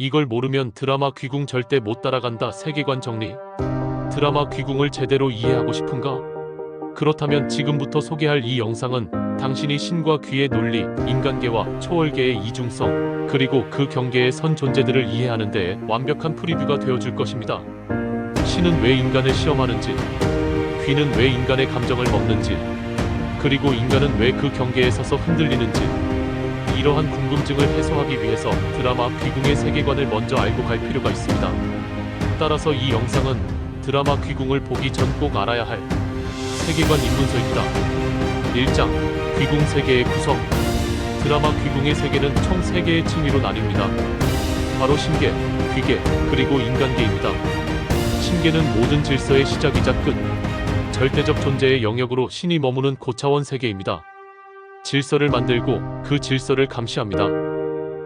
이걸 모르면 드라마 귀궁 절대 못 따라간다 세계관 정리. 드라마 귀궁을 제대로 이해하고 싶은가? 그렇다면 지금부터 소개할 이 영상은 당신이 신과 귀의 논리, 인간계와 초월계의 이중성, 그리고 그 경계의 선 존재들을 이해하는 데에 완벽한 프리뷰가 되어줄 것입니다. 신은 왜 인간을 시험하는지, 귀는 왜 인간의 감정을 먹는지, 그리고 인간은 왜 그 경계에 서서 흔들리는지, 이러한 궁금증을 해소하기 위해서 드라마 귀궁의 세계관을 먼저 알고 갈 필요가 있습니다. 따라서 이 영상은 드라마 귀궁을 보기 전 꼭 알아야 할 세계관 입문서입니다. 1장 귀궁 세계의 구성 드라마 귀궁의 세계는 총 3개의 층위로 나뉩니다. 바로 신계, 귀계, 그리고 인간계입니다. 신계는 모든 질서의 시작이자 끝, 절대적 존재의 영역으로 신이 머무는 고차원 세계입니다. 질서를 만들고 그 질서를 감시합니다.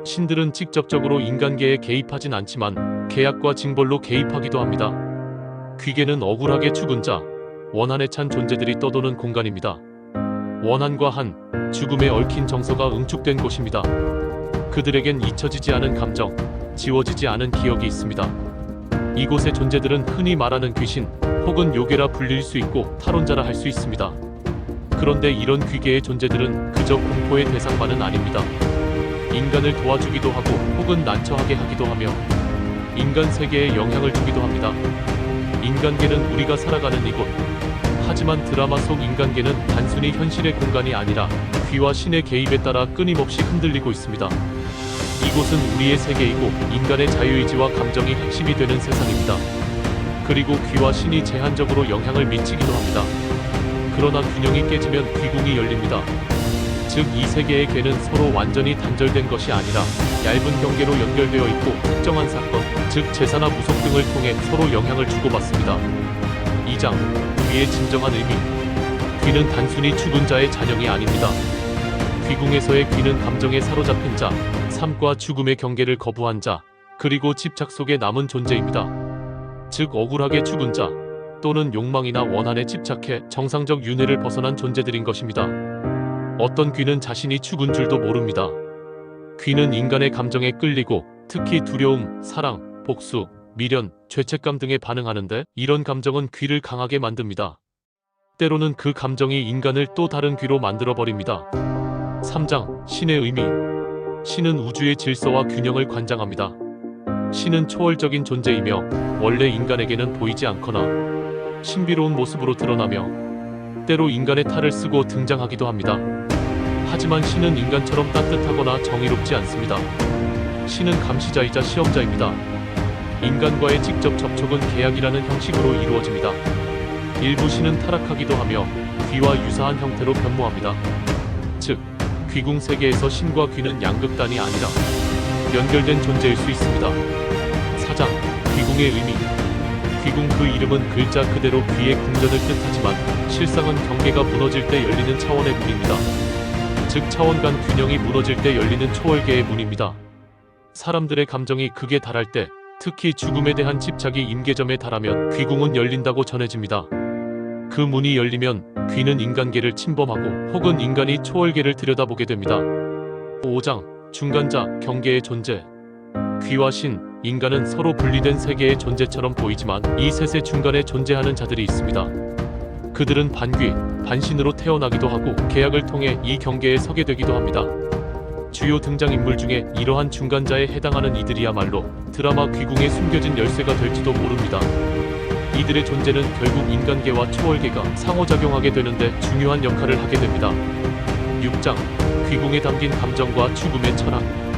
신들은 직접적으로 인간계에 개입하진 않지만 계약과 징벌로 개입하기도 합니다. 귀계는 억울하게 죽은 자, 원한에 찬 존재들이 떠도는 공간입니다. 원한과 한, 죽음에 얽힌 정서가 응축된 곳입니다. 그들에겐 잊혀지지 않은 감정, 지워지지 않은 기억이 있습니다. 이곳의 존재들은 흔히 말하는 귀신 혹은 요괴라 불릴 수 있고 탈원자라 할 수 있습니다. 그런데 이런 귀계의 존재들은 그저 공포의 대상만은 아닙니다. 인간을 도와주기도 하고 혹은 난처하게 하기도 하며 인간 세계에 영향을 주기도 합니다. 인간계는 우리가 살아가는 이곳. 하지만 드라마 속 인간계는 단순히 현실의 공간이 아니라 귀와 신의 개입에 따라 끊임없이 흔들리고 있습니다. 이곳은 우리의 세계이고 인간의 자유의지와 감정이 핵심이 되는 세상입니다. 그리고 귀와 신이 제한적으로 영향을 미치기도 합니다. 그러나 균형이 깨지면 귀궁이 열립니다. 즉 이 세계의 괴는 서로 완전히 단절된 것이 아니라 얇은 경계로 연결되어 있고 특정한 사건, 즉 제사나 무속 등을 통해 서로 영향을 주고받습니다. 2장 귀의 진정한 의미 귀는 단순히 죽은 자의 잔영이 아닙니다. 귀궁에서의 귀는 감정에 사로잡힌 자, 삶과 죽음의 경계를 거부한 자, 그리고 집착 속에 남은 존재입니다. 즉 억울하게 죽은 자, 또는 욕망이나 원한에 집착해 정상적 윤회를 벗어난 존재들인 것입니다. 어떤 귀는 자신이 죽은 줄도 모릅니다. 귀는 인간의 감정에 끌리고 특히 두려움, 사랑, 복수, 미련, 죄책감 등에 반응하는데 이런 감정은 귀를 강하게 만듭니다. 때로는 그 감정이 인간을 또 다른 귀로 만들어 버립니다. 3장 신의 의미 신은 우주의 질서와 균형을 관장합니다. 신은 초월적인 존재이며 원래 인간에게는 보이지 않거나 신비로운 모습으로 드러나며 때로 인간의 탈을 쓰고 등장하기도 합니다. 하지만 신은 인간처럼 따뜻하거나 정의롭지 않습니다. 신은 감시자이자 시험자입니다. 인간과의 직접 접촉은 계약이라는 형식으로 이루어집니다. 일부 신은 타락하기도 하며 귀와 유사한 형태로 변모합니다. 즉, 귀궁 세계에서 신과 귀는 양극단이 아니라 연결된 존재일 수 있습니다. 사장, 귀궁의 의미 귀궁 그 이름은 글자 그대로 귀의 궁전을 뜻하지만 실상은 경계가 무너질 때 열리는 차원의 문입니다. 즉 차원 간 균형이 무너질 때 열리는 초월계의 문입니다. 사람들의 감정이 극에 달할 때 특히 죽음에 대한 집착이 임계점에 달하면 귀궁은 열린다고 전해집니다. 그 문이 열리면 귀는 인간계를 침범하고 혹은 인간이 초월계를 들여다보게 됩니다. 5장 중간자 경계의 존재 귀와 신, 인간은 서로 분리된 세계의 존재처럼 보이지만 이 셋의 중간에 존재하는 자들이 있습니다. 그들은 반귀, 반신으로 태어나기도 하고 계약을 통해 이 경계에 서게 되기도 합니다. 주요 등장인물 중에 이러한 중간자에 해당하는 이들이야말로 드라마 귀궁에 숨겨진 열쇠가 될지도 모릅니다. 이들의 존재는 결국 인간계와 초월계가 상호작용하게 되는데 중요한 역할을 하게 됩니다. 6장 귀궁에 담긴 감정과 죽음의 철학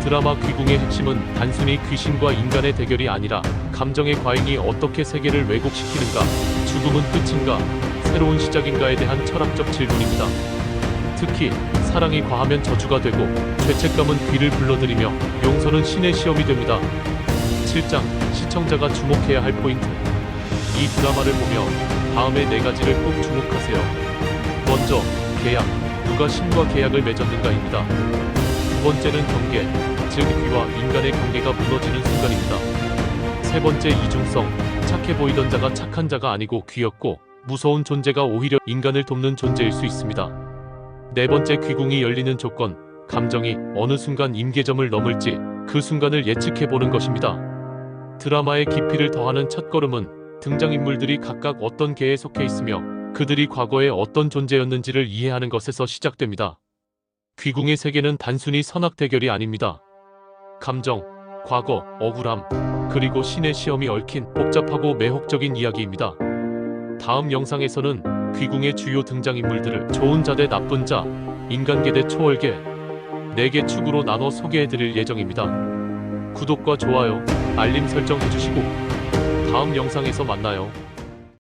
드라마 귀궁의 핵심은 단순히 귀신과 인간의 대결이 아니라 감정의 과잉이 어떻게 세계를 왜곡시키는가, 죽음은 끝인가, 새로운 시작인가에 대한 철학적 질문입니다. 특히 사랑이 과하면 저주가 되고 죄책감은 귀를 불러들이며 용서는 신의 시험이 됩니다. 7장 시청자가 주목해야 할 포인트 이 드라마를 보며 다음의 네 가지를 꼭 주목하세요. 먼저 계약 누가 신과 계약을 맺었는가입니다. 두 번째는 경계 즉 귀와 인간의 경계가 무너지는 순간입니다. 세 번째 이중성 착해 보이던 자가 착한 자가 아니고 귀였고 무서운 존재가 오히려 인간을 돕는 존재일 수 있습니다. 네 번째 귀궁이 열리는 조건 감정이 어느 순간 임계점을 넘을지 그 순간을 예측해 보는 것입니다. 드라마의 깊이를 더하는 첫걸음은 등장인물들이 각각 어떤 계에 속해 있으며 그들이 과거에 어떤 존재였는지를 이해하는 것에서 시작됩니다. 귀궁의 세계는 단순히 선악 대결이 아닙니다. 감정, 과거, 억울함, 그리고 신의 시험이 얽힌 복잡하고 매혹적인 이야기입니다. 다음 영상에서는 귀궁의 주요 등장인물들을 좋은 자 대 나쁜 자, 인간계 대 초월계, 4개 축으로 나눠 소개해드릴 예정입니다. 구독과 좋아요, 알림 설정 해주시고 다음 영상에서 만나요.